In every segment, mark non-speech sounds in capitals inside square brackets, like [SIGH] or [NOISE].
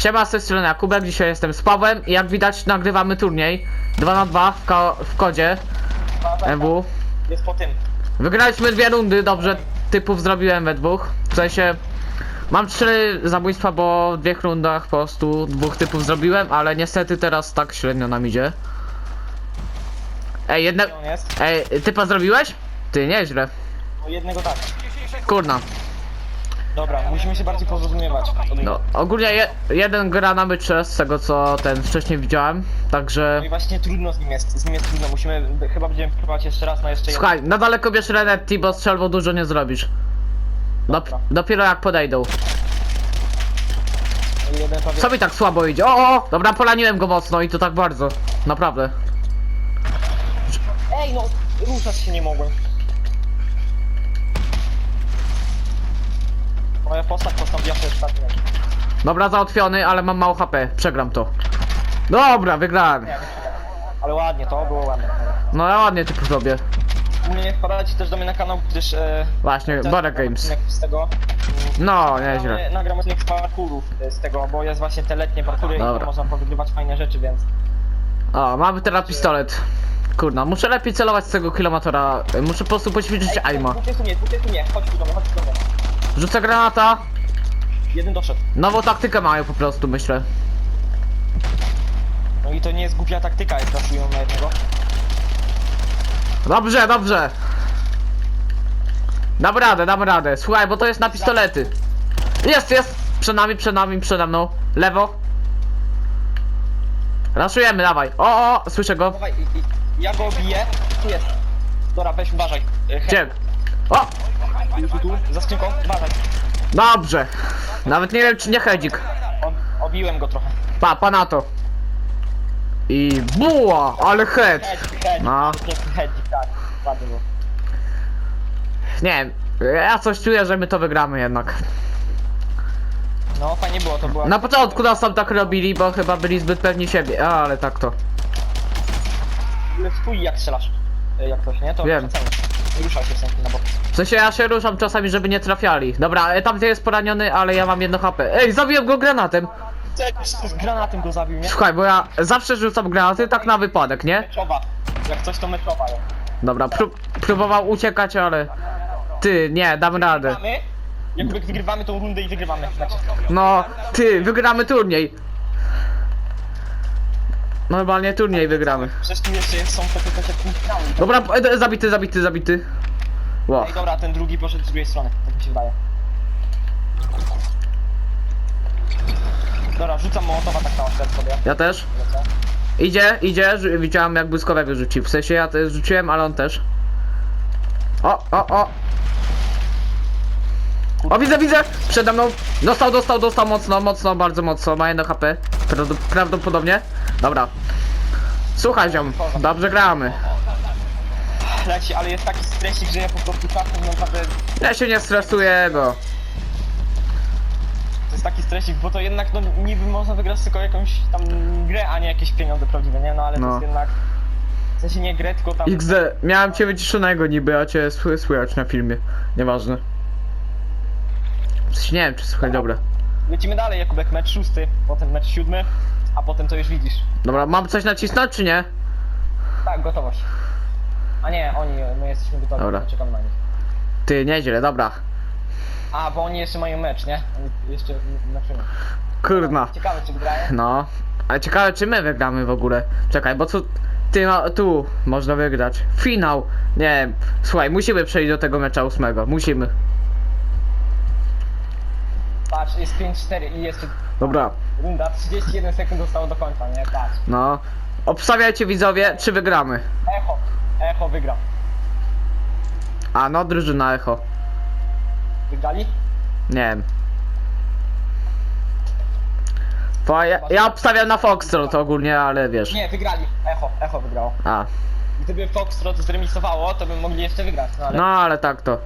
Siema, z tej strony Jakubek, dzisiaj jestem z Pawłem i jak widać nagrywamy turniej 2 na 2 w, ko w kodzie MW. Jest po tym. Wygraliśmy dwie rundy, dobrze typów zrobiłem we dwóch. W sensie mam trzy zabójstwa, bo w dwóch rundach po prostu dwóch typów zrobiłem, ale niestety teraz tak średnio nam idzie. Ej, jedne... Ej, typa zrobiłeś? Ty, nieźle. No jednego tak. Kurna. Dobra, musimy się bardziej porozumiewać. No, ogólnie je, jeden gra na mycze z tego co ten wcześniej widziałem, także... No i właśnie trudno z nim jest, z nim jest trudno, musimy, chyba będziemy próbować jeszcze raz na jeszcze jeden. Słuchaj, na daleko bierz Renetti, bo strzelbo dużo nie zrobisz. Dop Dobra. dopiero jak podejdą. jeden prawie... Co mi tak słabo idzie? O, o! Dobra, polaniłem go mocno i to tak bardzo. Naprawdę. Ej no, ruszać się nie mogłem. Moja postać postanowiła się ostatnio. Dobra, załatwiony, ale mam mało HP. Przegram to. Dobra, wygrałem. Nie, nie Ale ładnie, to było ładne. No ja ładnie typu zrobię. Ogólnie wpadajcie też do mnie na kanał, gdyż... E, Właśnie, nagram Games. Z tego. No, nieźle. Nagram odcinek z parkurów e, z tego, bo jest właśnie te letnie parkury i Dobra. tam można powygrywać fajne rzeczy, więc... O, mamy teraz pistolet. Kurna, muszę lepiej celować z tego kilometra. Muszę po prostu poćwiczyć aima. Dwóch jest u mnie, dwóch jest u mnie, chodź tu do mnie, chodź tu do mnie. Rzucę granata. Jeden doszedł. Nową taktykę mają po prostu, myślę. No i to nie jest głupia taktyka, jak raszują na jednego. Dobrze, dobrze. Dam radę, dam radę. Słuchaj, bo to jest na pistolety. Jest, jest. Przed nami, przed nami, przede mną. Lewo. Raszujemy, dawaj. O, o, słyszę go. Dawaj, i, i, ja go biję. Tu jest. Dobra, weź uważaj. E, he- Gdzie? O, za skrzynką, uważaj. dobrze. Nawet nie wiem, czy nie hedzik. O, obiłem go trochę. Pa, pa na to. I buła, ale head. Hedzik, hedzik, No. piękny hedzik, tak. Ładnie było. Nie wiem, ja coś czuję, że my to wygramy jednak. No, fajnie było, to była... Na początku nas tam tak robili, bo chyba byli zbyt pewni siebie, a, ale tak to. Twój jak strzelasz. E, Jak ktoś, nie? To Wiem. przecenisz. Nie ruszaj się w sensie na bok. W sensie ja się ruszam czasami, żeby nie trafiali. Dobra, e, tamty jest poraniony, ale ja mam jedno HP. Ej, zabiłem go granatem! Co, z granatem go zabił, nie? Słuchaj, bo ja zawsze rzucam granaty tak na wypadek, nie? Meczowa. Jak coś to meczowa. Dobra, pró próbował uciekać, ale... Ty, nie, dam radę. Wygramy, jakby wygrywamy tą rundę i wygrywamy. Znaczy, No, ty, wygramy turniej. Normalnie turniej wygramy. przecież tu jeszcze są te te te półfinały. Dobra, e, zabity, zabity, zabity. Ło. Ej, dobra, ten drugi poszedł z drugiej strony, tak mi się wydaje. Dobra, rzucam mołotowa tak na oświat sobie. Ja też. Lecę. Idzie, idzie, rzu- widziałem jak błyskowego rzucił. W sensie ja też rzuciłem, ale on też. O, o, o. O, widzę, widzę! Przede mną. Dostał, dostał, dostał mocno, mocno, bardzo mocno. Ma jedno HP. Prawdop- Prawdopodobnie. Dobra. Słuchaj, ziom. Dobrze gramy. Leci, ale jest taki stresik, że ja po prostu czasem naprawdę... Ja się nie stresuję, bo... To jest taki stresik, bo to jednak no niby można wygrać tylko jakąś tam grę, a nie jakieś pieniądze prawdziwe, nie? No ale to No. jest jednak... W sensie nie grę, tylko tam... XD, miałem cię wyciszonego niby, a cię sły- słychać na filmie. Nieważne. W sensie nie wiem, czy słychać, dobra. Lecimy dalej, Jakubek, mecz szósty, potem mecz siódmy, a potem to już widzisz. Dobra, mam coś nacisnąć, czy nie? Tak, gotowość. A nie, oni, my jesteśmy gotowi, Dobra. czekam na nich. Ty, nieźle, dobra. A, bo oni jeszcze mają mecz, nie? Oni jeszcze na czym? Kurna. Ciekawe, czy grają. No. Ale ciekawe, czy my wygramy w ogóle. Czekaj, bo co... Ty, no, tu można wygrać. Finał. Nie. Słuchaj, musimy przejść do tego mecza ósmego. Musimy. Patrz, jest 5-4 i jeszcze Dobra. Runda, 31 sekund zostało do końca, nie? Patrz. No. Obstawiajcie widzowie, czy wygramy. Echo, Echo wygra. A, no, drużyna Echo. Wygrali? Nie wiem. Bo ja, ja obstawiam na Foxtrot ogólnie, ale wiesz. Nie, wygrali. Echo, Echo wygrało. A, Gdyby Foxtrot zremisowało, to by mogli jeszcze wygrać, no ale no ale tak to.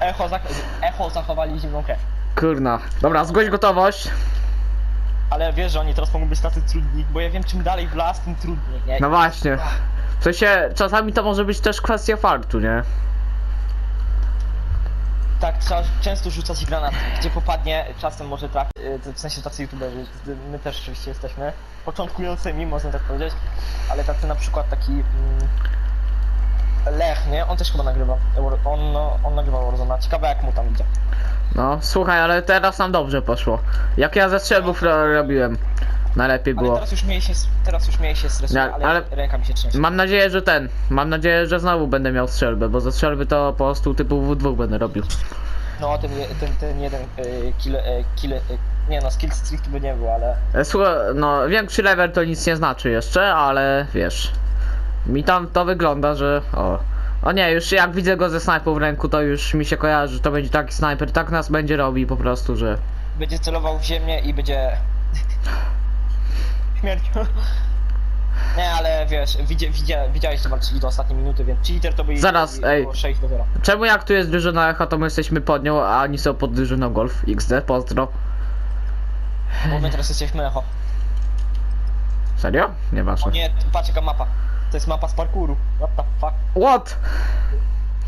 Echo, zach Echo zachowali zimną krew. Kurna. Dobra, zgłoś gotowość. Ale wiesz, że oni teraz mogą być tacy trudni, bo ja wiem czym dalej w las, tym trudniej, nie? No właśnie. W sensie, czasami to może być też kwestia fartu, nie? Tak, trzeba często rzucać granat, gdzie popadnie, czasem może trafić, w sensie tacy youtuberzy, my też oczywiście jesteśmy początkującymi, można tak powiedzieć, ale tacy na przykład taki mm, Lech, nie? On też chyba nagrywa, on, no, on nagrywa Warzona, ciekawe jak mu tam idzie. No, słuchaj, ale teraz nam dobrze poszło. Jak ja ze strzelbów ro robiłem. Najlepiej Ale było. teraz już mniej się, teraz już mniej się stresuje, Ja- ale, ale- ręka mi się trzęsie. Mam nadzieję, że ten. Mam nadzieję, że znowu będę miał strzelbę, bo ze strzelby to po prostu typu W2 będę robił. No ten, je- ten, ten jeden y, kill, y, kill, y, nie no, skill streak by nie był, ale E, Słuchaj, no większy level to nic nie znaczy jeszcze, ale wiesz. Mi tam to wygląda, że. O. O nie, już jak widzę go ze snajpą w ręku, to już mi się kojarzy, że to będzie taki snajper, tak nas będzie robił po prostu, że. będzie celował w ziemię i będzie... [LAUGHS] Śmierć. Nie, ale wiesz, widzia, widzia, widziałeś, że walczyli do ostatniej minuty, więc cheater to by Zaraz, było ej. 6 do 0. Czemu jak tu jest drużyna echo, to my jesteśmy pod nią, a oni są pod drużyną golf? XD, pozdro. Bo my teraz jesteśmy echo. Serio? O Nieważne. nie, patrz jaka mapa. To jest mapa z parkouru. What the fuck? What?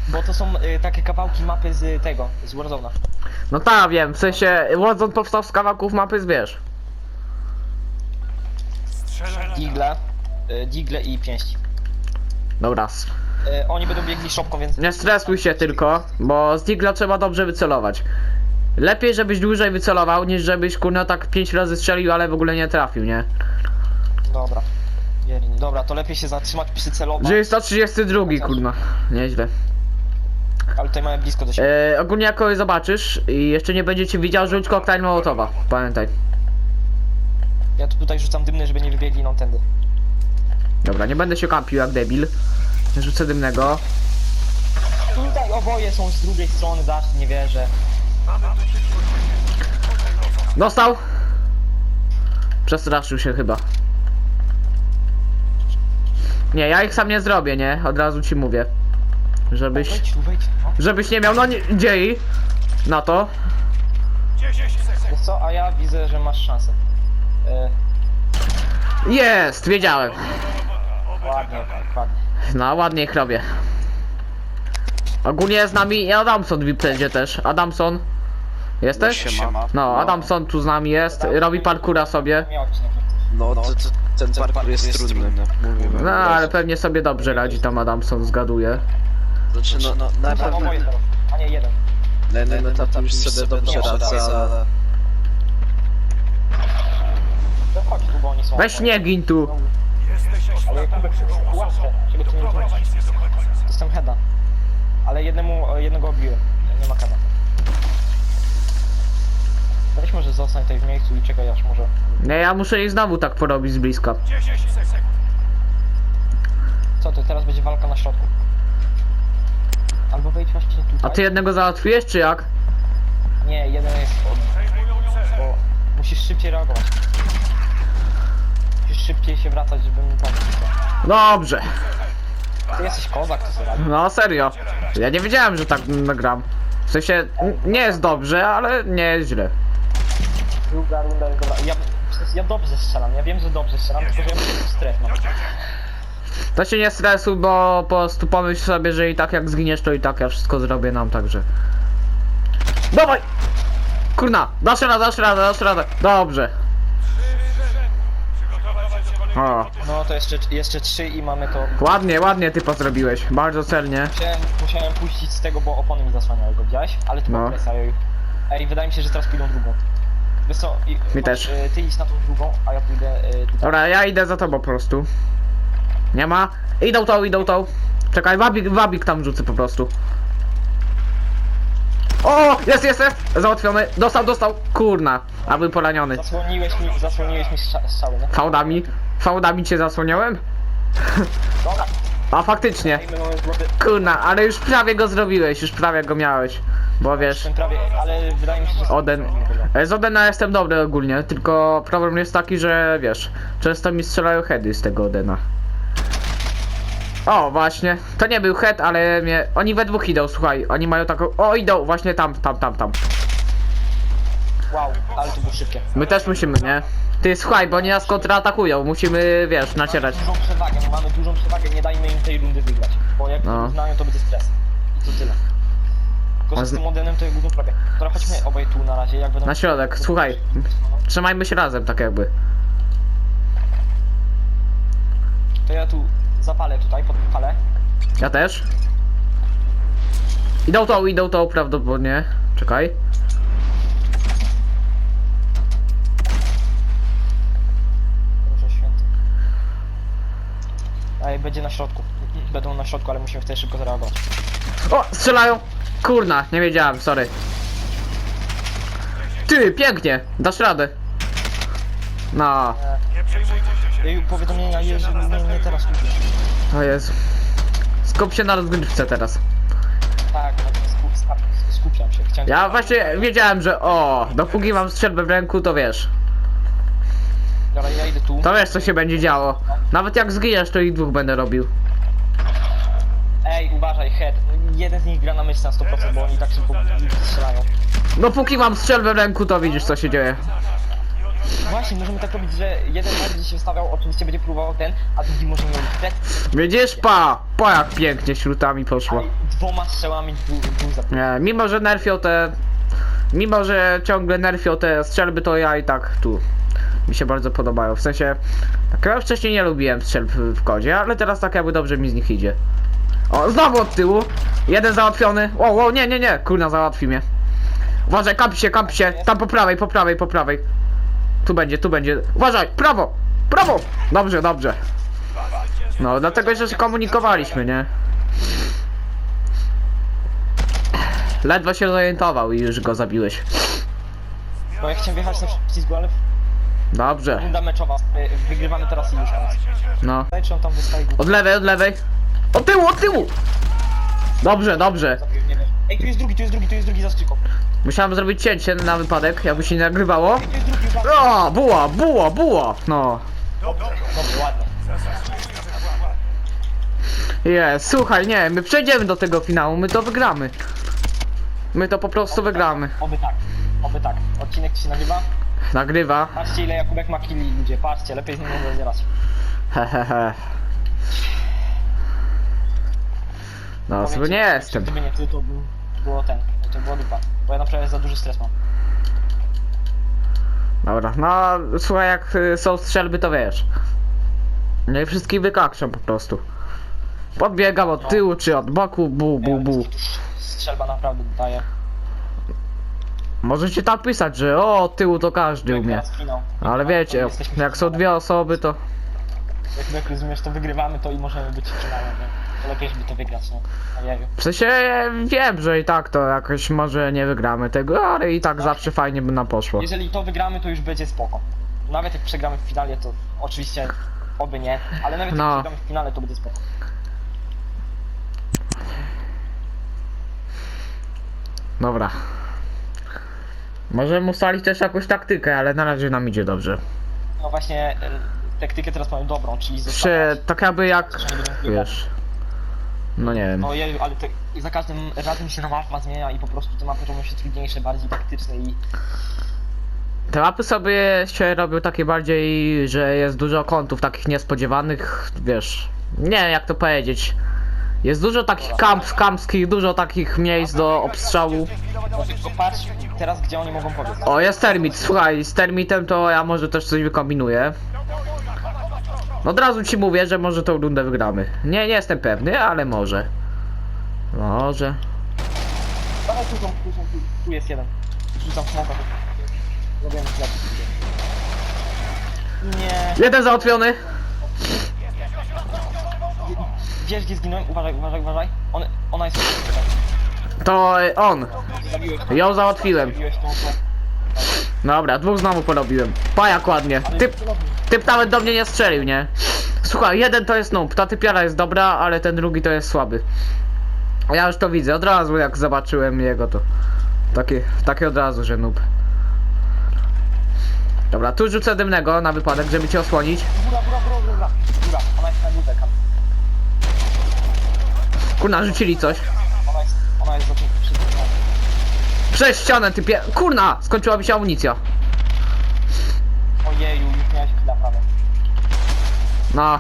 Bo to są y, takie kawałki mapy z tego, z Warzone'a. No tak, wiem, w sensie Warzone powstał z kawałków mapy zwierz. Digle, y, digle i pięści. Dobra. Y, oni będą biegli szopką, więc... Nie stresuj się tylko, bo z Digla trzeba dobrze wycelować. Lepiej, żebyś dłużej wycelował, niż żebyś kurno tak 5 razy strzelił, ale w ogóle nie trafił, nie? Dobra. Dobra, to lepiej się zatrzymać przy celowaniu. Że jest 132, kurno. Nieźle. Ale tutaj mamy blisko do siebie. E, ogólnie jak kogoś zobaczysz i jeszcze nie będzie ci widział, rzuć koktajl Mołotowa. Pamiętaj. Ja tu tutaj rzucam dymny, żeby nie wybiegli nam tędy. Dobra, nie będę się kampił jak debil. Rzucę dymnego. Tutaj oboje są z drugiej strony, dasz, nie wierzę. Dostał! Przestraszył się chyba. Nie, ja ich sam nie zrobię, nie? Od razu ci mówię. Żebyś... Wejdź tu, wejdź. No. Żebyś nie miał no nie, dziei na to. Wiesz co, a ja widzę, że masz szansę. E, Jest, wiedziałem. ładnie, tak, ładnie. No, ładnie ich robię. Ogólnie z nami i Adamson w będzie też. Adamson. Jesteś? Siema. No, Adamson tu z nami jest, robi parkura sobie. Miał. No, to, to, ten parkour jest trudny. Mówimy. No, ale pewnie sobie dobrze radzi tam Adamson, zgaduje. Znaczy, no, no na Są oboje pewno teraz, a nie jeden. na jednym etapie już sobie dobrze radzę, ale... To chodź tu, bo oni są. Weź nie gin tu. Ale Kubek, tu nie? Dostałem heada. Ale jednemu, jednego obiłem. Nie ma heada. Weź może zostań tutaj w miejscu i czekaj aż może... Nie, ja muszę ich znowu tak porobić z bliska. Co to, teraz będzie walka na środku. Albo wejdź właśnie tutaj. A ty jednego załatwiłeś, czy jak? Nie, jeden jest od... Bo musisz szybciej reagować. Musisz szybciej się wracać, żeby mi pomóc. Dobrze. Ty jesteś kozak, to sobie radzi. No, serio. Ja nie wiedziałem, że tak nagram. W sensie, n- nie jest dobrze, ale nie jest źle. Druga runda jest dobra. Ja, ja dobrze strzelam, ja wiem, że dobrze strzelam, tylko że ja stres mam. To się nie stresuj, bo po prostu pomyśl sobie, że i tak jak zginiesz, to i tak ja wszystko zrobię nam, także... Dawaj! Kurna, dasz radę, dasz radę, dasz radę. Dobrze. O, No to jeszcze, jeszcze trzy i mamy to... ładnie, ładnie ty zrobiłeś. Bardzo celnie. Musiałem, musiałem puścić z tego, bo opony mi zasłaniały go, widziałeś? Ale tu No. no. presja, ej. Ej, wydaje mi się, że teraz pójdą drugą. Wiesz co, i, chodź, też. y, Ty idź na tą drugą, a ja pójdę y, tutaj. Dobra, ja idę za tobą po prostu. Nie ma? Idą tą, idą tą. Czekaj, wabik, wabik tam rzucę po prostu. O, jest, jest, jest! Załatwiony. Dostał, dostał. Kurna, a był poraniony. Zasłoniłeś mi, zasłoniłeś mi strza- strzały, nie? Fałdami? Fałdami cię zasłoniałem? Dobra, A faktycznie. ej, my mamy złoty... Kurna, ale już prawie go zrobiłeś, już prawie go miałeś. Bo wiesz, prawie, ale wydaje mi się, że... Oden. e, Z Odena jestem dobry ogólnie, tylko problem jest taki, że wiesz, często mi strzelają heady z tego Odena. O, właśnie. To nie był head, ale mnie. Oni we dwóch idą, słuchaj. Oni mają taką. O, idą, właśnie tam, tam, tam, tam. Wow, ale to było szybkie. My też musimy, nie? Ty słuchaj, bo oni nas kontratakują. Musimy, wiesz, nacierać. Dużą przewagę, my mamy dużą przewagę, nie dajmy im tej rundy wygrać. Bo jak No. no. znają, to będzie stres. I to tyle. Że z- z tym modelem to ja gówno prawie. Dobra, chodźmy obaj tu na razie, jak będą... Na środek, słuchaj. Trzymajmy się razem, tak jakby. To ja tu zapalę tutaj, podpalę. Ja też. Idą to, idą to prawdopodobnie. Czekaj. Boże święty. Ej, będzie na środku. Będą na środku, ale musimy wtedy szybko zareagować. O, strzelają! Kurna, nie wiedziałem, sorry. Ty, pięknie, dasz radę. No, Ej, powiadomienia, Jezu, nie, nie teraz lubię. o Jezu. Skup się na rozgrywce teraz. Tak, no, skup, skup, skupiam się. Chciałem Ja właśnie wiedziałem, że o, dopóki mam strzelbę w ręku, to wiesz. Dobra, ja idę tu. To wiesz, co się będzie działo. Nawet jak zginiesz, to ich dwóch będę robił. Ej, uważaj, head. Jeden z nich gra na myśl na 100%, bo oni tak szybko strzelają. Dopóki mam strzelbę w ręku, to widzisz, co się dzieje. Właśnie, możemy tak robić, że jeden będzie się stawiał, oczywiście będzie próbował ten, a drugi może miał wstecz. Widzisz, pa, pa jak pięknie śrutami poszło. Ale dwoma strzałami dwóch za Nie, mimo że nerfią te... Mimo że ciągle nerfią te strzelby, to ja i tak tu. Mi się bardzo podobają. W sensie... Tak ja wcześniej nie lubiłem strzelb w kodzie, ale teraz tak jakby dobrze mi z nich idzie. O, znowu od tyłu. Jeden załatwiony. O, o, nie, nie, nie. Kurna, załatwi mnie. Uważaj, kampi się, kampi się. Tam po prawej, po prawej, po prawej. Tu będzie, tu będzie. Uważaj, prawo, prawo. Dobrze, dobrze. No, dlatego że się komunikowaliśmy, nie? Ledwo się zorientował i już go zabiłeś. Bo ja chciałem wjechać na przycisku, ale Dobrze. runda meczowa. y, Wygrywamy teraz i już. No. Daj, czy on tam wystaje głowę. Od lewej, od lewej. Od tyłu, od tyłu! Dobrze, dobrze. Ej, tu jest drugi, tu jest drugi, tu jest drugi za skrzydło. Musiałem zrobić cięcie na wypadek, jakby się nie nagrywało. Ej, tu jest drugi. O, buła, buła, buła. No. Dobrze, ładnie. Jest, słuchaj, nie, my przejdziemy do tego finału, my to wygramy. My to po prostu wygramy. Oby tak, oby tak. Odcinek ci się nagrywa? Nagrywa. Patrzcie ile Jakubek ma killi ludzie, patrzcie, lepiej z nim nie zadzierać. Hehehe. No, sobie nie jestem. Gdyby nie ty, to by było ten, to było dupa. Bo ja na przykład za duży stres mam. Dobra, no słuchaj, jak y, są strzelby, to wiesz. No i wszystkich wykakrzą po prostu. Podbiegam od tyłu czy od boku, bu, bu, bu. Strzelba naprawdę daje. Możecie tam pisać, że o, od tyłu to każdy umie. Teraz finał. Ale wiecie, Jesteśmy jak są dwie osoby, to... Jak, jak rozumiesz, to wygrywamy to i możemy być w finale, nie? Lepiej, żeby to wygrać, no. Ojeju. W sensie wiem, że i tak to jakoś może nie wygramy tego, ale i tak zawsze fajnie by nam poszło. Jeżeli to wygramy, to już będzie spoko. Nawet jak przegramy w finale, to oczywiście oby nie, ale nawet No. jak przegramy w finale, to będzie spoko. Dobra. Możemy ustalić też jakąś taktykę, ale na razie nam idzie dobrze. No właśnie, e, taktykę teraz mamy dobrą, czyli Czy zostawiać. tak jakby jak, że nie będziemy wpływać. wiesz... No nie wiem. Ojeju, ale te, za każdym razem się mapa zmienia i po prostu te mapy robią się trudniejsze, bardziej taktyczne i Te mapy sobie się robią takie bardziej, że jest dużo kątów takich niespodziewanych, wiesz, nie wiem jak to powiedzieć. Jest dużo takich kamp, kampskich, dużo takich miejsc do obstrzału. no, tylko patrz teraz, gdzie oni mogą pobiec. O, jest termit, słuchaj, z termitem to ja może też coś wykombinuję. Od razu ci mówię, że może tą rundę wygramy. Nie, nie jestem pewny, ale może. Może. Dawaj, tu są, tu są, tu, tu jest jeden. Rzucam smoka. Robiłem. Nie. Jeden załatwiony. Wiesz gdzie zginąłem? Uważaj, uważaj, uważaj. On, ona jest... To y, on. Zabiłeś Ją załatwiłem. Zabiłeś tą, tą. Dobra, dwóch znowu porobiłem. Pajak ładnie. Typ, typ nawet do mnie nie strzelił, nie? Słuchaj, jeden to jest noob, ta typiara jest dobra, ale ten drugi to jest słaby. Ja już to widzę, od razu jak zobaczyłem jego to. Takie, takie od razu, że noob. Dobra, tu rzucę dymnego na wypadek, żeby cię osłonić. Góra. Ona jest na. Kurna, rzucili coś. Przez ścianę typie... Kurna, skończyła mi się amunicja. Prawie. No,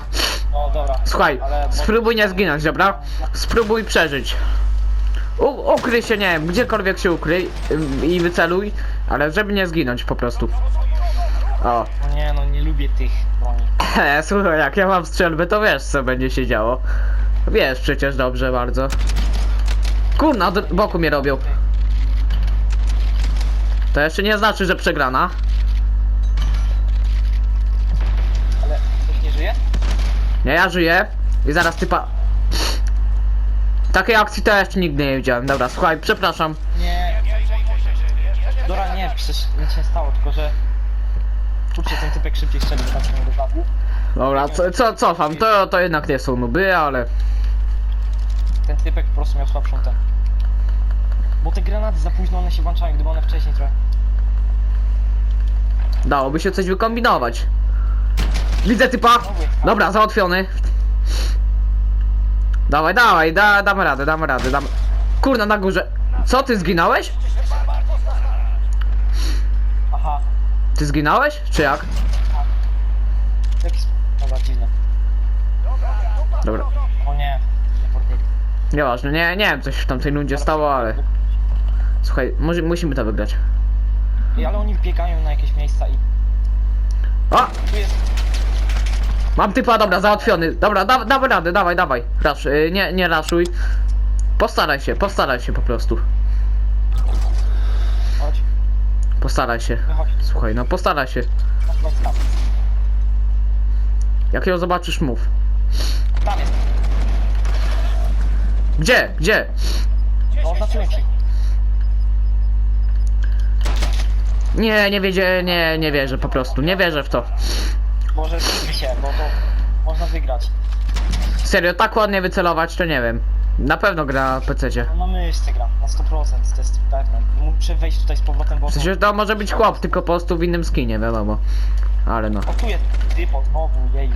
No dobra. słuchaj, Ale- bo- spróbuj nie zginąć, dobra? Spróbuj przeżyć. U, ukryj się, nie wiem, gdziekolwiek się ukryj ym, i wyceluj, ale żeby nie zginąć po prostu. O, No nie, no nie lubię tych broni. he, [LAUGHS] słuchaj, jak ja mam strzelbę, to wiesz co będzie się działo. Wiesz przecież dobrze bardzo. Kurna, od boku mnie robią. To jeszcze nie znaczy, że przegrana. Nie, ja żyję i zaraz typa... Takiej akcji to jeszcze nigdy nie widziałem. Dobra, słuchaj, przepraszam. Nie. Dora, nie, przecież nic się nie stało, tylko że... Kurczę, ten typek szybciej strzelił, tak się rozwadł. Dobra, co, co, cofam, to, to jednak nie są nuby, ale... Ten typek po prostu miał słabszą ten. Bo te granaty za późno one się włączają, gdyby one wcześniej trochę. Dałoby się coś wykombinować. Widzę typa! Dobra, załatwiony. Dawaj, dawaj, da, damy radę, damy radę, damy... Kurna, na górze. Co, ty zginąłeś? Aha, Ty zginąłeś? Czy jak? jakiś... Dobra, dziwne. Dobra. O nie, nie. Nieważne, nie, nie wiem, coś w tamtej rundzie stało, ale... Słuchaj, może, musimy to wygrać. Ej, ale oni biegają na jakieś miejsca i... O! Tu jest... Mam typa, dobra, załatwiony. Dobra, da, damy radę, dawaj, dawaj. Rasz, y, nie, nie raszuj. Postaraj się, postaraj się po prostu. Chodź, Postaraj się. wychodź. Słuchaj, no postaraj się. Chodź, chodź, tam. Jak ją zobaczysz, mów. Tam jest. Gdzie? Gdzie? No. Nie, nie wiedzie, nie, nie wierzę po prostu. Nie wierzę w to. Może zróbmy się, bo to można wygrać. Serio, tak ładnie wycelować, to nie wiem. Na pewno gra na PC. No mamy jeszcze gra, na 100%, to jest pewne. Muszę wejść tutaj z powrotem, bo... W sensie to może być chłop, tylko po prostu w innym skinie, wiadomo. Ale no. O, tu jest typo, znowu, jeju.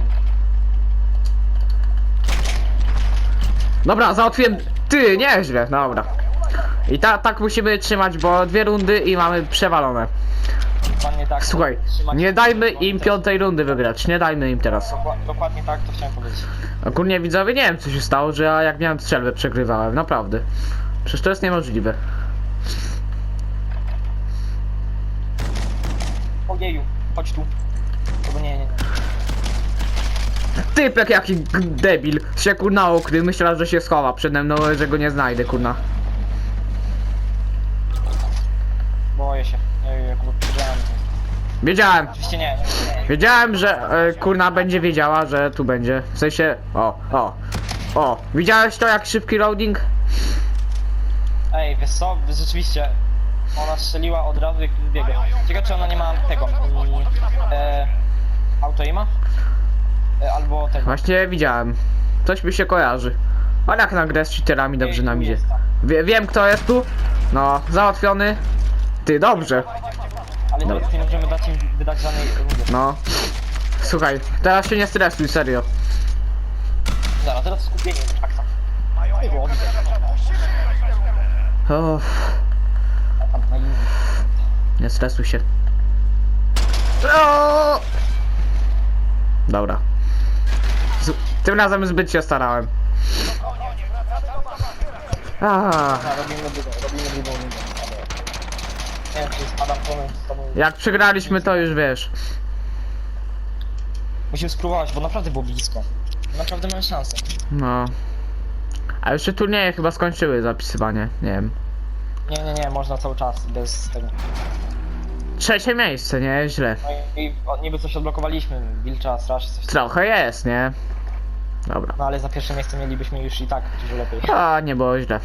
Dobra, załatwiłem. Ty, nieźle, dobra. I ta, tak musimy trzymać, bo dwie rundy i mamy przewalone. Dokładnie tak. Słuchaj, Trzymać- nie dajmy im piątej rundy wygrać, nie dajmy im teraz. Dokła- Dokładnie tak, to chciałem powiedzieć. Ogólnie widzowie, nie wiem co się stało, że ja jak miałem strzelbę przegrywałem, naprawdę. Przecież to jest niemożliwe. Ojeju, chodź tu. Albo nie, nie, nie. Typek jaki g- debil, się kurna ukrył, myślał, że się schowa przede mną, że go nie znajdę, kurna. Boję się. Jak wiedziałem. Oczywiście nie. wiedziałem, że e, kurna będzie wiedziała, że tu będzie. W sensie, o, o, o. Widziałeś to jak szybki loading? Ej, wiesz co, rzeczywiście. Ona strzeliła od razu jak biegła. Ciekawe czy ona nie ma tego. Mm, e, autoima? E, albo tego. Właśnie widziałem. Coś mi się kojarzy. Ale jak na grę z cheaterami dobrze Ej, nam tu idzie. jest. Wie, wiem kto jest tu? No, załatwiony. Ty, dobrze. Ale Dobra. nie możemy dać im wydać żadnej rundy. No. Słuchaj, teraz się nie stresuj, serio. Dobra, teraz skupienie. Aksa. Nie było, widzę. O, A tam, na easy. nie stresuj się. O! Dobra. Z, tym razem zbyt się starałem. A, Dobra, robimy drugą, robimy drugą. Nie wiem, czy spadam pomysł z tobą. jak przegraliśmy to już wiesz. Musimy spróbować, bo naprawdę było blisko. Naprawdę mamy szansę. No. A już się turnieje chyba skończyły zapisywanie, nie wiem. Nie, nie, nie, można cały czas bez tego. Trzecie miejsce, nie? Źle. No i o, niby coś odblokowaliśmy, Wilcza, Straż, coś. Trochę jest, nie? Dobra. No ale za pierwsze miejsce mielibyśmy już i tak dużo lepiej. A, nie było źle.